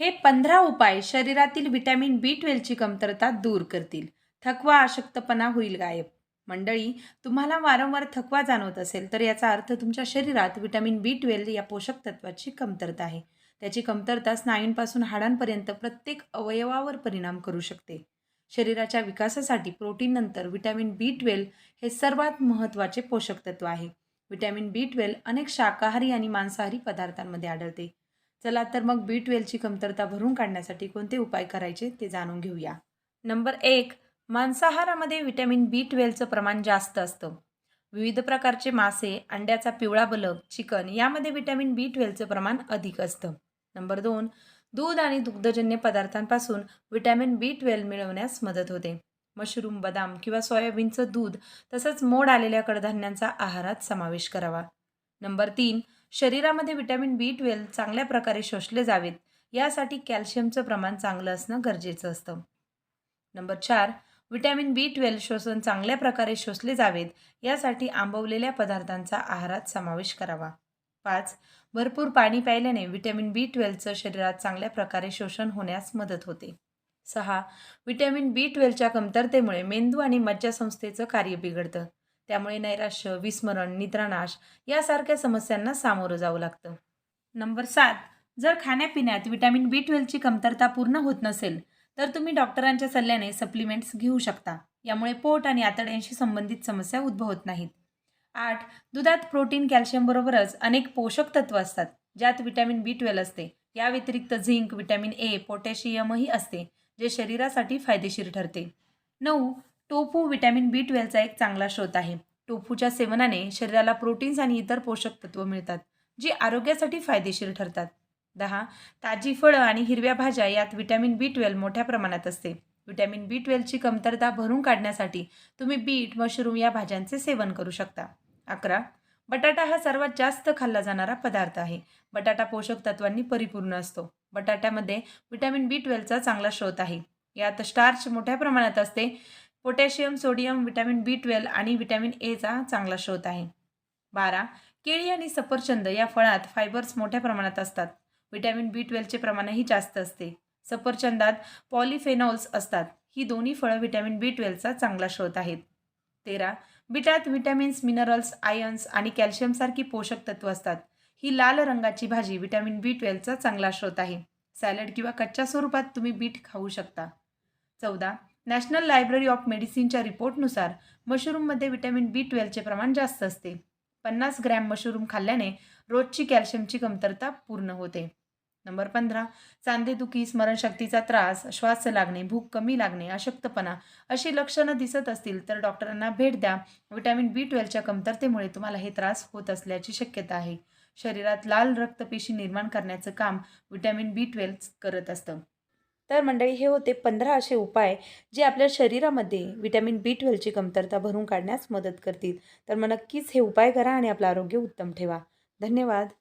हे पंधरा उपाय शरीरातील व्हिटॅमिन बी ट्वेल्वची कमतरता दूर करतील. थकवा अशक्तपणा होईल गायब. मंडळी तुम्हाला वारंवार थकवा जाणवत असेल तर याचा अर्थ तुमच्या शरीरात व्हिटॅमिन बी ट्वेल्व या पोषक तत्वाची कमतरता आहे. त्याची कमतरता स्नायूंपासून हाडांपर्यंत प्रत्येक अवयवावर परिणाम करू शकते. शरीराच्या विकासासाठी प्रोटीननंतर व्हिटॅमिन बी ट्वेल्व हे सर्वात महत्त्वाचे पोषक तत्व आहे. व्हिटॅमिन बी ट्वेल्व अनेक शाकाहारी आणि मांसाहारी पदार्थांमध्ये आढळते. चला तर मग बी ट्वेल्वची कमतरता भरून काढण्यासाठी कोणते उपाय करायचे ते जाणून घेऊया. नंबर एक मांसाहारामध्ये व्हिटॅमिन बी ट्वेल्वचं प्रमाण जास्त असतं. विविध प्रकारचे मासे अंड्याचा पिवळा बलक चिकन यामध्ये व्हिटॅमिन बी ट्वेल्वचं प्रमाण अधिक असतं. नंबर दोन दूध आणि दुग्धजन्य पदार्थांपासून व्हिटॅमिन बी ट्वेल्व मिळवण्यास मदत होते. मशरूम बदाम किंवा सोयाबीनचं दूध तसंच मोड आलेल्या कडधान्यांचा आहारात समावेश करावा. नंबर तीन शरीरामध्ये व्हिटॅमिन बी ट्वेल्व चांगल्या प्रकारे शोषले जावेत. यासाठी कॅल्शियमचं प्रमाण चांगलं असणं गरजेचं असतं. नंबर चार व्हिटॅमिन बी ट्वेल्व शोषण चांगल्या प्रकारे शोषले जावेत. यासाठी आंबवलेल्या पदार्थांचा आहारात समावेश करावा. पाच भरपूर पाणी प्यायल्याने व्हिटॅमिन बी ट्वेल्वचं शरीरात चांगल्या प्रकारे शोषण होण्यास मदत होते. सहा व्हिटॅमिन बी ट्वेल्वच्या कमतरतेमुळे मेंदू आणि मज्जासंस्थेचं कार्य बिघडतं. त्यामुळे नैराश्य विस्मरण निद्रानाश यासारख्या समस्यांना सामोरं जावं लागतं. नंबर सात जर खाण्यापिण्यात विटॅमिन बी ट्वेल्वची कमतरता पूर्ण होत नसेल तर तुम्ही डॉक्टरांच्या सल्ल्याने सप्लिमेंट्स घेऊ शकता. यामुळे पोट आणि आतड्यांशी संबंधित समस्या उद्भवत नाहीत. आठ दुधात प्रोटीन कॅल्शियमबरोबरच अनेक पोषक तत्व असतात ज्यात विटॅमिन बी ट्वेल्व असते. या व्यतिरिक्त झिंक विटॅमिन ए पोटॅशियमही असते जे शरीरासाठी फायदेशीर ठरते. नऊ टोफू व्हिटॅमिन बी ट्वेल्वचा एक चांगला स्रोत आहे. टोफूच्या सेवनाने शरीराला प्रोटीन्स आणि इतर पोषक तत्व मिळतात जी आरोग्यासाठी फायदेशीर ठरतात. दहा ताजी फळं आणि हिरव्या भाज्या यात व्हिटॅमिन बी ट्वेल्व मोठ्या प्रमाणात असते. व्हिटॅमिन बी ट्वेल्वची कमतरता भरून काढण्यासाठी तुम्ही बीट मशरूम या भाज्यांचे सेवन करू शकता. अकरा बटाटा हा सर्वात जास्त खाल्ला जाणारा पदार्थ आहे. बटाटा पोषक तत्वांनी परिपूर्ण असतो. बटाट्यामध्ये व्हिटॅमिन बी ट्वेल्वचा चांगला स्रोत आहे. यात स्टार्च मोठ्या प्रमाणात असते. Potassium sodium vitamin B twelve आणि व्हिटॅमिन एचा चांगला स्रोत आहे. बारा. केळी आणि सफरचंद या फळात फायबर्स मोठ्या प्रमाणात असतात. व्हिटॅमिन बी ट्वेल्वचे प्रमाणही जास्त असते. सफरचंदात पॉलिफेनॉल्स असतात. ही दोन्ही फळं व्हिटॅमिन बी ट्वेल्वचा चांगला स्रोत आहेत. तेरा. बिटात व्हिटॅमिन्स मिनरल्स आयन्स आणि कॅल्शियमसारखी पोषक तत्व असतात. ही लाल रंगाची भाजी व्हिटॅमिन बी ट्वेल्वचा चांगला स्रोत आहे. सॅलड किंवा कच्च्या स्वरूपात तुम्ही बीट खाऊ शकता. चौदा. नॅशनल लायब्ररी ऑफ मेडिसिनच्या रिपोर्टनुसार मशरूममध्ये व्हिटॅमिन बी ट्वेल्वचे प्रमाण जास्त असते. पन्नास ग्रॅम मशरूम खाल्ल्याने रोजची कॅल्शियमची कमतरता पूर्ण होते. नंबर पंधरा चांदेदुखी स्मरणशक्तीचा त्रास श्वास लागणे भूक कमी लागणे अशक्तपणा अशी लक्षणं दिसत असतील तर डॉक्टरांना भेट द्या. व्हिटॅमिन बी ट्वेल्वच्या कमतरतेमुळे तुम्हाला हे त्रास होत असल्याची शक्यता आहे. शरीरात लाल रक्तपेशी निर्माण करण्याचं काम व्हिटॅमिन बी ट्वेल्व करत असतं. तर मंडळी हे होते पंधरा असे उपाय जे आपल्या शरीरामध्ये व्हिटॅमिन बी ट्वेल्वची कमतरता भरून काढण्यास मदत करतील. तर मग नक्कीच हे उपाय करा आणि आपलं आरोग्य उत्तम ठेवा. धन्यवाद.